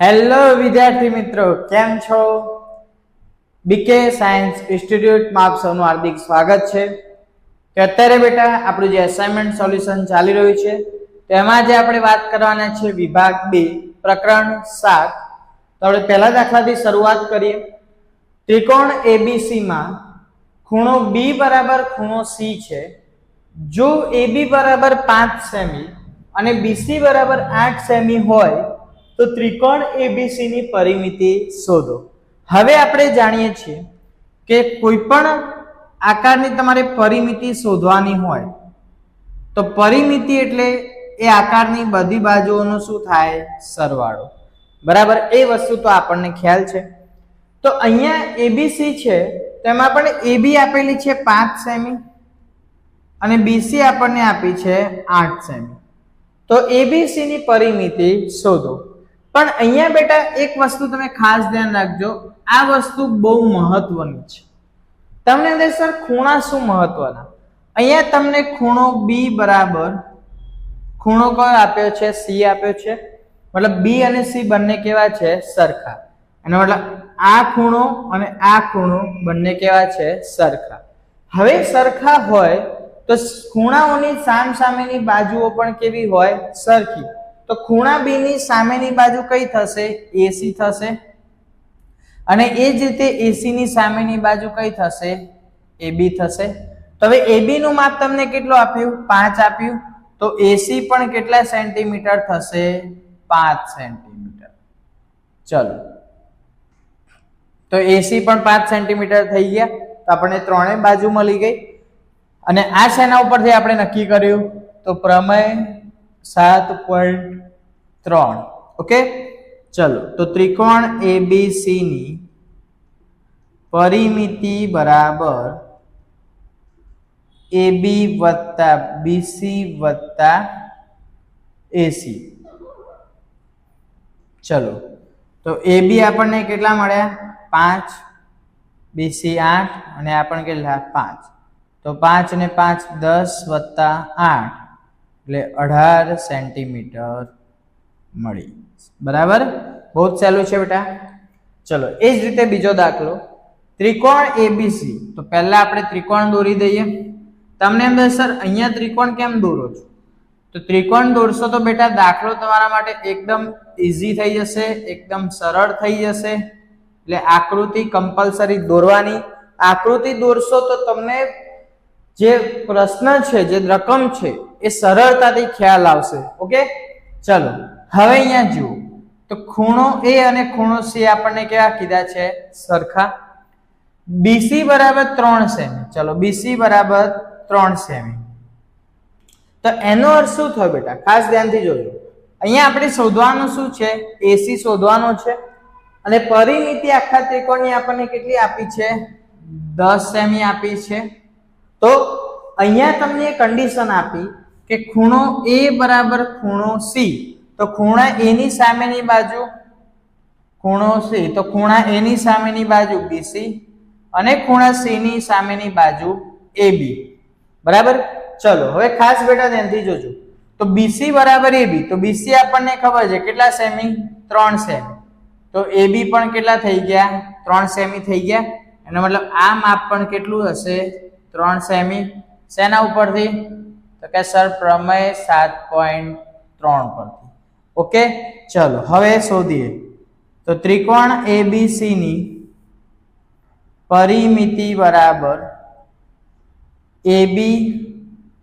Hello વિદ્યાર્થી મિત્રો, કેમ છો? બીકે સાયન્સ ઇન્સ્ટિટ્યૂટમાં આપ સૌનું હાર્દિક સ્વાગત છે. કે અત્યારે બેટા આપણું જે અસાઇનમેન્ટ સોલ્યુશન ચાલી રહ્યું છે તેમાં જે આપણે વાત કરવાના છે વિભાગ બે, પ્રકરણ સાત. તો આપણે પહેલા દાખલાથી શરૂઆત કરીએ. ત્રિકોણ એબીસીમાં ખૂણો બી બરાબર ખૂણો સી છે. જો એબી બરાબર પાંચ સેમી અને બીસી બરાબર આઠ સેમી હોય તો ત્રિકોણ એબીસી ની પરિમિતિ શોધો. હવે આપણે જાણીએ છીએ કે કોઈ પણ આકારની તમારે પરિમિતિ શોધવાની હોય, તો પરિમિતિ એટલે એ આકારની બધી બાજુઓનો શું થાય? સરવાળો. બરાબર? એ વસ્તુ તો આપણને ખ્યાલ છે. તો અહીંયા એબીસી છે, તેમાં પણ એબી આપેલી છે પાંચ સેમી અને બીસી આપણને આપી છે આઠ સેમી. તો એબીસીની પરિમિતિ શોધો. પણ અહીંયા બેટા એક વસ્તુ તમે ખાસ ધ્યાન રાખજો, આ વસ્તુ બહુ મહત્વની છે. તમને અંદર સર ખૂણા શું મહત્વના? અહીંયા તમને ખૂણો બી બરાબર, ખૂણો કયો આપ્યો છે? સી આપ્યો છે. મતલબ બી અને સી બંને કેવા છે? સરખા. એનો મતલબ આ ખૂણો અને આ ખૂણો બંને કેવા છે? સરખા. હવે સરખા હોય તો ખૂણાઓની સામ સામેની બાજુઓ પણ કેવી હોય? સરખી. તો ખૂણા બી ની સામેની બાજુ કઈ થશે? એસી થશે. અને એ જ રીતે એસી ની સામેની બાજુ કઈ થશે? એબી થશે. તો હવે એબી નું માપ તમને કેટલું આપ્યું? પાંચ આપ્યું. તો એસી પણ કેટલા સેન્ટીમીટર થશે? પાંચ સેન્ટીમીટર. ચલો. તો એસી પણ પાંચ સેન્ટીમીટર થઈ ગયા. તો આપણને ત્રણેય બાજુ મળી ગઈ. અને આ શેના ઉપરથી આપણે નક્કી કર્યું? તો પ્રમેય સાત પોઈન્ટ ત્રણ. ઓકે? ચલો, તો ત્રિકોણ એ બી સીની પરિમિતિ બરાબર એબી વત્તા બીસી વત્તા એસી ચલો, તો એબી આપણને કેટલા મળ્યા? પાંચ બીસી આઠ, અને આપણને કેટલા? પાંચ. તો પાંચ ને પાંચ દસ વત્તા આઠ. એટલે અઢાર સેન્ટીમીટર મળી. બરાબર? બહુ જ સહેલું છે બેટા. ચલો, એ જ રીતે બીજો દાખલો. ત્રિકોણ એબીસી તો પહેલા આપણે ત્રિકોણ દોરી દઈએ. તમને એમ સર, અહીંયા ત્રિકોણ કેમ દોરો છો? તો ત્રિકોણ દોરશો તો બેટા, દાખલો તમારા માટે એકદમ ઇઝી થઈ જશે, એકદમ સરળ થઈ જશે. એટલે આકૃતિ કમ્પલસરી દોરવાની. આકૃતિ દોરશો તો તમને જે પ્રશ્ન છે, જે રકમ છે એ સરળતાથી ખ્યાલ આવશે. ઓકે ચલો, હવે અહીંયા જુઓ. તો ખૂણો એ અને ખૂણો સી આપણને કેવા કીધા છે? સરખા. બીસી બરાબર ત્રણ સેમી. ચલો બીસી બરાબર ત્રણ સેમી. તો એનો અર્થ શું થયો બેટા? ખાસ ધ્યાનથી જોજો. અહીંયા આપણે શોધવાનું શું છે? એસી શોધવાનો છે. અને પરિમિતિ આખા ત્રિકોણની આપણને કેટલી આપી છે? દસ સેમી આપી છે. તો અહીંયા તમને કન્ડિશન આપી. કે ખૂણો એ બરાબર ખૂણો સી તો ખૂણા એની સામેની બાજુ ખૂણો સી તો ખૂણા એની સામેની બાજુ બીસી અને ખૂણા સી ની સામેની બાજુ એબી બરાબર? ચલો, હવે ખાસ બેટા ધ્યાનથી જોજો. તો બીસી બરાબર એબી તો બીસી આપણને ખબર છે કેટલા સેમી? ત્રણ સેમી. તો એબી પણ કેટલા થઈ ગયા? ત્રણ સેમી થઈ ગયા. એનો મતલબ આ માપ પણ કેટલું હશે? ત્રણ સેમી. શેના ઉપરથી? તો કે સર, પ્રમેય સાત પોઈન્ટ ત્રણ પરથી. ઓકે, ચલો, હવે શોધીએ. તો ત્રિકોણ એબીસી ની પરિમિતિ બરાબર એબી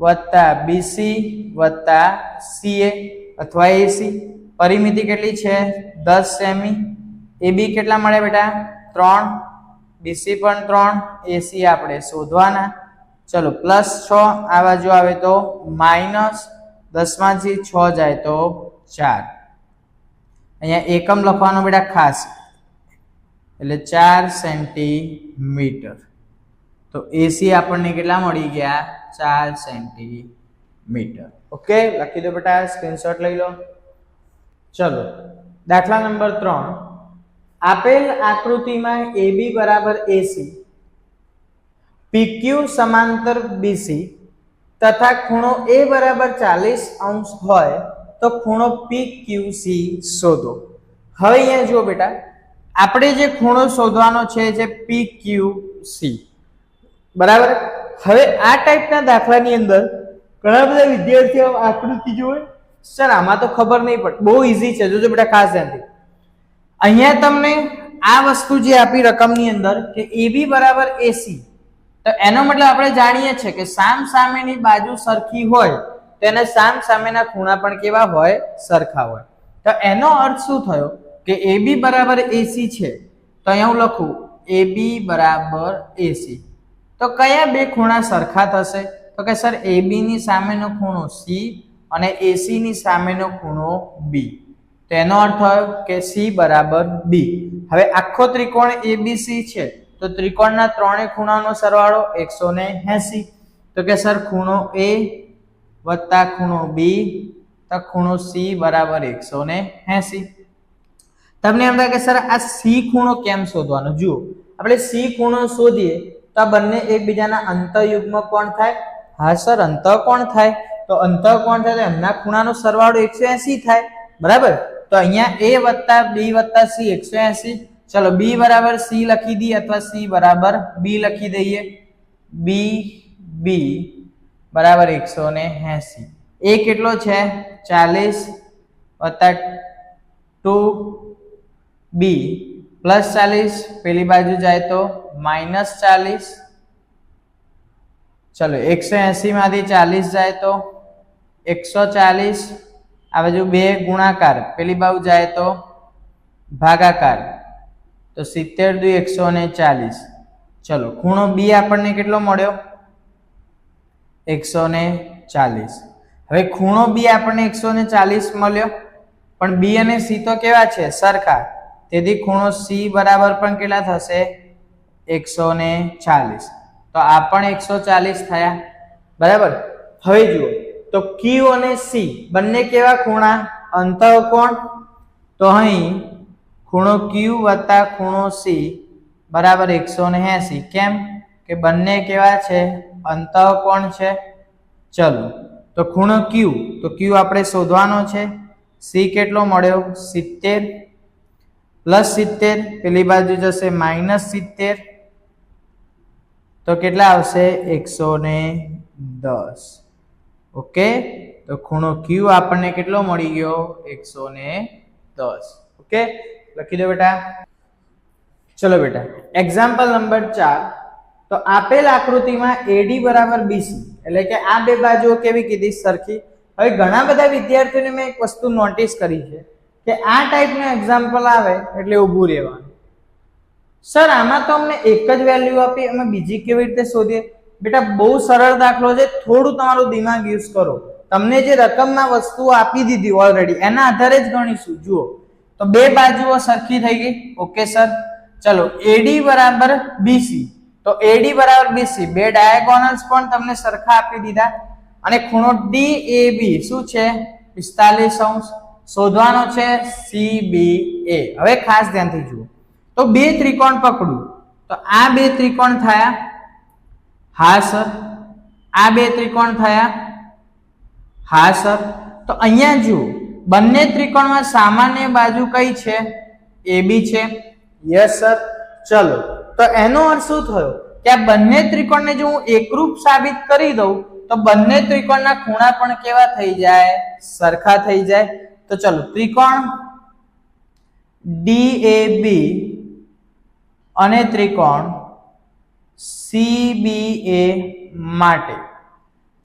વત્તા બીસી વત્તા સીએ અથવા એસી પરિમિતિ કેટલી છે? દસ સેમી. એબી કેટલા મળે બેટા? ત્રણ. બીસી પણ ત્રણ. એસી આપણે શોધવાના. ચલો પ્લસ છ આ બાજુ આવે તો માઇનસ દસમાંથી છ જાય તો ચાર. અહીંયા એકમ લખવાનો બેટા ખાસ. એટલે ચાર સેન્ટીમીટર તો એસી આપણને કેટલા મળી ગયા? ચાર સેન્ટીમીટર ઓકે લખી દો બેટા સ્ક્રીનશોટ લઈ લો. ચલો, દાખલા નંબર ત્રણ. આપેલ આકૃતિમાં એબી બરાબર એસી પીક્યુ સમાંતર બીસી તથા ખૂણો એ બરાબર ચાલીસ અંશ હોય તો ખૂણો પી ક્યુ સી શોધો. હવે અહીંયા જુઓ બેટા, આપણે જે ખૂણો શોધવાનો છે જે પી ક્યુ સી બરાબર? હવે આ ટાઈપના દાખલાની અંદર ઘણા બધા વિદ્યાર્થીઓ આકૃતિ જોવે. સર, આમાં તો ખબર નહીં પડે બહુ ઈઝી છે. જોજો બેટા, ખાસ ધ્યાનથી. અહીંયા તમને આ વસ્તુ જે આપી રકમની અંદર કે એબી બરાબર એસી તો એનો મતલબ આપણે જાણીએ છીએ કે સામ સામેની બાજુ સરખી હોય તેને સામ સામેના ખૂણા પણ કેવા હોય? સરખા હોય. તો એનો અર્થ શું થયો? કે એબી બરાબર એસી છે. તો અહીંયા હું લખું એબી બરાબર એસી તો કયા બે ખૂણા સરખા થશે? તો કે સર એબી ની સામેનો ખૂણો સી અને એસીની સામેનો ખૂણો બી તો એનો અર્થ થયો કે સી બરાબર બી હવે આખો ત્રિકોણ એબીસી છે. તો ત્રિકોણના ત્રણેય ખૂણાનો સરવાળો એકસો ને એસી. તો કે સર, ખૂણો એ વત્તા ખૂણો બી, તો ખૂણો સી બરાબર એકસો ને એસી. તમને એમ થાય કે સર, આ સી ખૂણો કેમ શોધવાનો? જુઓ, આપણે સી ખૂણો શોધીએ તો આ બંને એકબીજાના અંતયુગ્મ કોણ થાય? હા સર, અંતઃકોણ થાય. તો અંતઃકોણ થાય તો એમના ખૂણાનો સરવાળો એકસો એસી થાય. બરાબર? તો અહીંયા એ વત્તા બી વત્તા સી એકસો એસી. ચલો, બી બરાબર, સી લખી દઈએ અથવા સી બરાબર. બી લખી દઈએ. બી બી બરાબર એકસો ને એ કેટલો છે? ચાલીસ વત્તા ટુ બી. પ્લસ ચાલીસ, પેલી બાજુ જાય તો માઇનસ ચાલીસ. ચલો, એકસો એંસીમાંથી ચાલીસ જાય તો એકસો ચાલીસ. આ બાજુ બે ગુણાકાર, પેલી બાજુ જાય તો ભાગાકાર. તો સિત્તેર દુ એકસો ને ચાલીસ. ચલો, ખૂણો બી આપણને કેટલો મળ્યો? એકસો ને ચાલીસ. હવે ખૂણો બી આપણને એકસો ને ચાલીસ મળ્યો. પણ બી અને સી તો કેવા છે? સરખા. તેથી ખૂણો સી બરાબર પણ કેટલા થશે? એકસો ને ચાલીસ. તો આ પણ એકસો ચાલીસ થયા. બરાબર? હવે જુઓ. તો ક્યુ અને સી બંને કેવા ખૂણા? અંતઃકોણ તો અહીં ખૂણો ક્યુ વત્તા ખૂણો સી બરાબર એકસો ને એસી. કેમ? કે બંને કેવા છે? અંતઃકોણ છે? ચલો. તો ખૂણો ક્યુ તો ક્યુ આપણે શોધવાનો છે. સી કેટલો મળ્યો? સિત્તેર. પ્લસ સિત્તેર, પેલી બાજુ જશે માઇનસ સિત્તેર. તો કેટલા આવશે? એકસો ને દસ. ઓકે? તો ખૂણો ક્યુ આપણને કેટલો મળી ગયો? એકસો ને દસ. ઓકે? લખી દો બેટા. ચલો બેટા. એક્ઝામ્પલ નંબર ચાર. તો આપેલ આકૃતિમાં એડી બરાબર બીસી એટલે કે આ બે બાજુઓ કેવી કીધી? સરખી. હવે ઘણા બધા વિદ્યાર્થીઓને મેં એક વસ્તુ નોટિસ કરી છે કે આ ટાઈપનું એક્ઝામ્પલ આવે એટલે ઊભું રહેવાનું. સર આમાં તો અમને એક જ વેલ્યુ આપી, અમે બીજી કેવી રીતે શોધીએ? બેટા, બહુ સરળ દાખલો છે. થોડું તમારું દિમાગ યુઝ કરો. તમને જે રકમમાં વસ્તુઓ આપી દીધી ઓલરેડી એના આધારે જ ગણીશું. જુઓ. તો બે બાજુઓ સરખી થઈ ગઈ. ઓકે સર ચલો એડી બરાબર બીસી તો એડી બરાબર બીસી બે ડાયાગોનલ્સ પણ તમને સરખા આપી દીધા. અને ખૂણો ડી એ બી શું છે? પિસ્તાલીસ અંશ. શોધવાનો છે સી બી એ હવે ખાસ ધ્યાનથી જુઓ. તો બે ત્રિકોણ પકડું તો આ બે ત્રિકોણ થયા. હા સર આ બે ત્રિકોણ થયા. હા સર તો અહીંયા જુઓ. બંને ત્રિકોણમાં સામાન્ય બાજુ કઈ છે? એ બી છે. યસ સર ચલો. તો એનો અર્થ શું થયો? કે આ બંને ત્રિકોણને જો હું એકરૂપ સાબિત કરી દઉં તો બંને ત્રિકોણના ખૂણા પણ કેવા થઈ જાય? સરખા થઈ જાય. તો ચલો ત્રિકોણ ડી એ બી અને ત્રિકોણ સીબીએ માટે.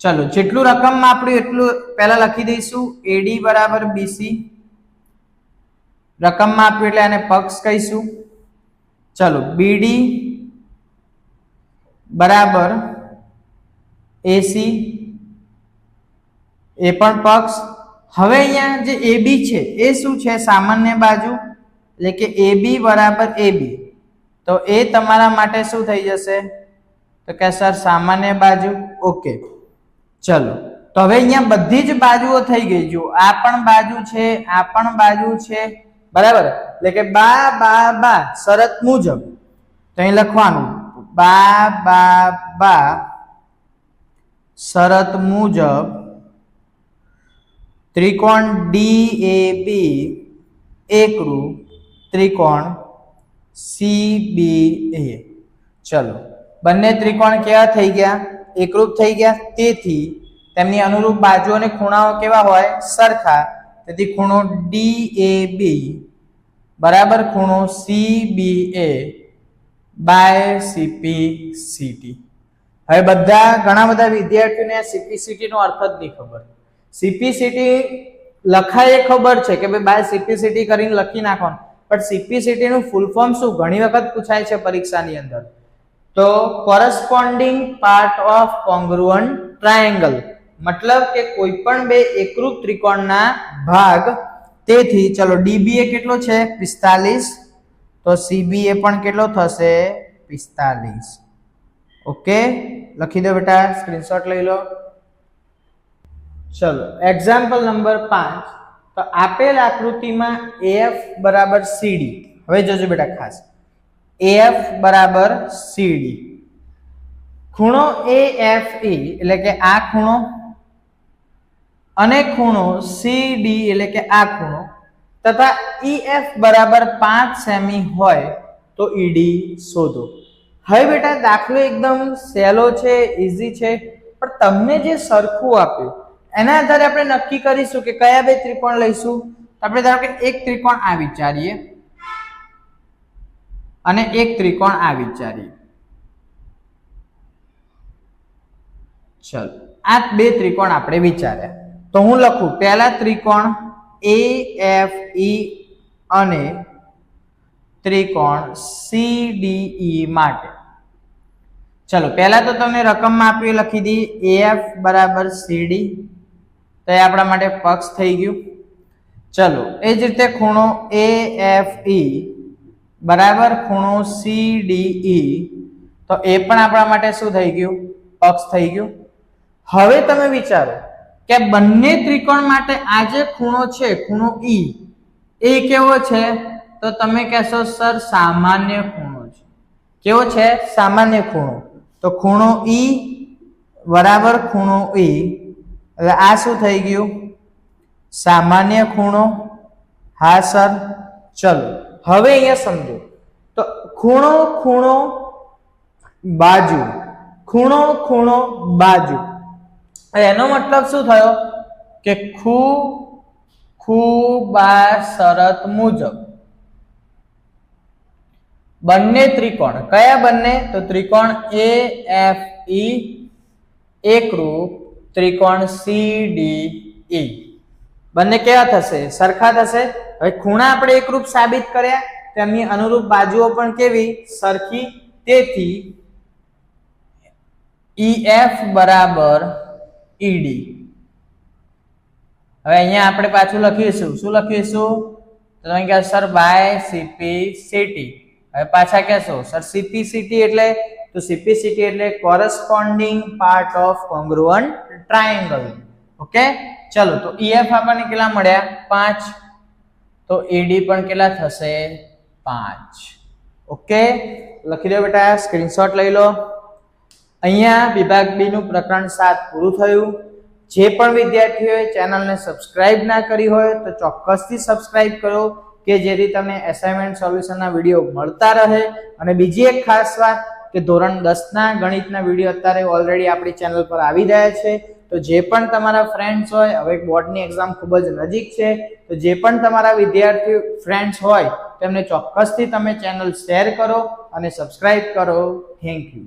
ચલો, જેટલું રકમમાં આપણે એટલું પહેલા લખી દઈશું એડી બરાબર બીસી રકમમાં આપ્યું એટલે આને પક્ષ કહીશું. ચલો બીડી બરાબર એસી એ પણ પક્ષ. હવે અહીંયા જે એબી છે, એ શું છે? સામાન્ય બાજુ, એટલે કે એબી બરાબર એબી તો એ તમારા માટે શું થઈ જશે? તો કે, સર, સામાન્ય બાજુ, ઓકે. ચલો. તો હવે અહીંયા બધી જ બાજુઓ થઈ ગઈ. જો આ પણ બાજુ છે, આ પણ બાજુ છે. બરાબર? એટલે કે બા બા બા, શરત મુજબ. તો અહીં લખવાનું. બા બા બા, શરત મુજબ ત્રિકોણ ડી એ બી એકરૂ ત્રિકોણ સી બી એ ચલો. બંને ત્રિકોણ કેવા થઈ ગયા? એકરૂપ થઈ ગયા. તેથી તેમની અનુરૂપ બાજુ અને ખૂણાઓ કેવા હોય? સરખા. તેથી ખૂણો ડી એ બી બરાબર ખૂણો C B A by CP CT હવે બધા, ઘણા બધા વિદ્યાર્થીઓને સીપી સીપીસીટી નો અર્થ જ નહીં ખબર. સીપીસીટી લખાય એ ખબર છે કે ભાઈ બાય સીપીસીટી કરીને લખી નાખવાનું. પણ સીપીસીટી નું ફૂલ ફોર્મ શું? ઘણી વખત પૂછાય છે પરીક્ષાની અંદર. તો corresponding part of congruent triangle મતલબ કે કોઈ પણ બે એકરૂપ ત્રિકોણના ભાગ, તેથી ચલો ડીબી એ કેટલો છે? પિસ્તાલીસ. તો સીબી એ પણ કેટલો થશે? પિસ્તાલીસ. ઓકે? લખી દો બેટા સ્ક્રીનશોટ લઈ લો. ચલો એક્ઝામ્પલ નંબર પાંચ. તો આપેલ આકૃતિમાં એફ બરાબર સીડી હવે જોજો બેટા ખાસ. એફ બરાબર સીડી ખૂણો એ એફ એ એટલે કે આ ખૂણો અને ખૂણો સીડી એટલે કે આ ખૂણો, તથા ઈ એફ બરાબર પાંચ સેમી હોય તો ઈડી શોધો. હવે બેટા, દાખલો એકદમ સહેલો છે ઇઝી છે, પણ તમને જે સરખું આપ્યું, એના આધારે આપણે નક્કી કરીશું કે કયા બે ત્રિકોણ લઈશું. આપણે ધારો કે એક ત્રિકોણ આ વિચારીએ. અને એક ત્રિકોણ આ વિચારીએ. ચલો, આ બે ત્રિકોણ આપણે વિચાર્યા. તો હું લખું, પહેલા ત્રિકોણ એ એફ ઈ અને ત્રિકોણ સી ડી ઈ માટે. ચલો, પહેલા તો તમને રકમમાં આપી લખી દી એફ બરાબર સીડી તો એ આપણા માટે પક્ષ થઈ ગયું. ચલો, એ જ રીતે ખૂણો એ એફ ઈ બરાબર ખૂણો સી ડી ઈ તો એ પણ આપણા માટે શું થઈ ગયું? પક્ષ થઈ ગયું. હવે તમે વિચારો કે બંને ત્રિકોણ માટે આ જે ખૂણો છે, ખૂણો ઈ એ કેવો છે? તો તમે કહેશો, સર, સામાન્ય ખૂણો છે. કેવો છે? સામાન્ય ખૂણો. તો ખૂણો ઈ બરાબર ખૂણો ઈ એટલે આ શું થઈ ગયું? સામાન્ય ખૂણો. હા, સર. ચલો. હવે અહીંયા સમજો. તો ખૂણો ખૂણો, બાજુ. ખૂણો ખૂણો, બાજુ. એનો મતલબ શું થયો? કે ખૂ ખૂ બાર શરત મુજબ. બંને ત્રિકોણ. કયા બંને? તો ત્રિકોણ એ એફ ઈ એકરૂપ, ત્રિકોણ સી ડી ઈ બંને કેવા થશે? સરખા થશે? હવે ખૂણા આપણે એકરૂપ સાબિત કર્યા, તેમની અનુરૂપ બાજુઓ પણ કેવી? સરખી. તેથી ઈ બરાબર ઈડી હવે અહીંયા આપણે પાછું લખીશું. શું લખીશું? તો તમે કહો સર બાય સીપી સીટી હવે પાછા કહેશો સર સીપી સીટી એટલે? તો સીપી સીટી એટલે corresponding part of congruent triangle okay ચલો, તો ઈએફ આપણને કેટલા મળ્યા? પાંચ. તો એડી પણ કેટલા થશે? પાંચ. ઓકે લખી દો બેટા સ્ક્રીનશોટ લઈ લો. અહીંયા વિભાગ બી નું પ્રકરણ સાત પૂરું થયું. જે પણ વિદ્યાર્થીઓએ ચેનલને સબસ્ક્રાઇબ ના કરી હોય, તો ચોક્કસથી સબસ્ક્રાઇબ કરો, કે જેથી તમને એસાઇનમેન્ટ સોલ્યુશનના વીડિયો મળતા રહે. અને બીજી એક ખાસ વાત, કે ધોરણ દસના ગણિતના વીડિયો અત્યારે ઓલરેડી આપણી ચેનલ પર આવી રહ્યા છે. તો જે પણ તમારા ફ્રેન્ડ્સ હોય, હવે બોર્ડની એક્ઝામ ખૂબ જ નજીક છે, તો જે પણ તમારા વિદ્યાર્થી ફ્રેન્ડ્સ હોય, તેમને ચોક્કસથી તમે ચેનલ શેર કરો અને સબસ્ક્રાઈબ કરો. Thank you